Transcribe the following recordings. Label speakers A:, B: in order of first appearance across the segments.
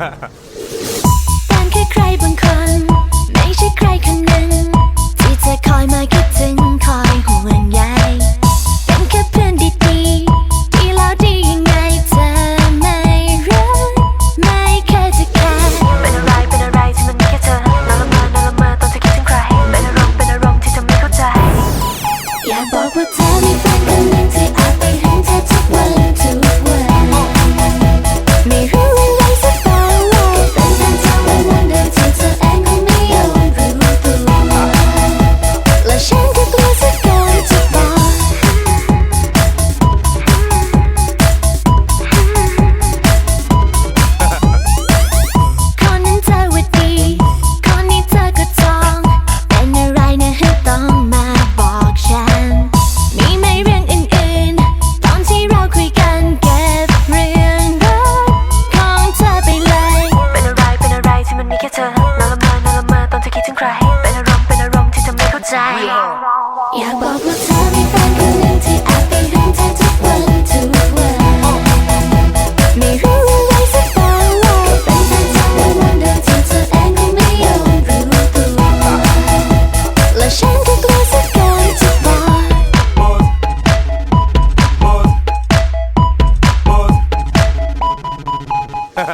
A: Yeah. อย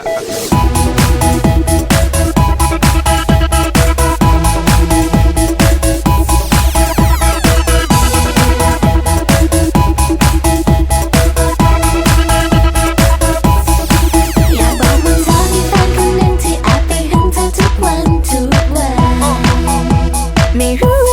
A: าบอว่าเธอมี
B: แฟ
A: นคนหนึ่งที่แอบไปหึเธอทุกวันทุกวัน ไม่รู้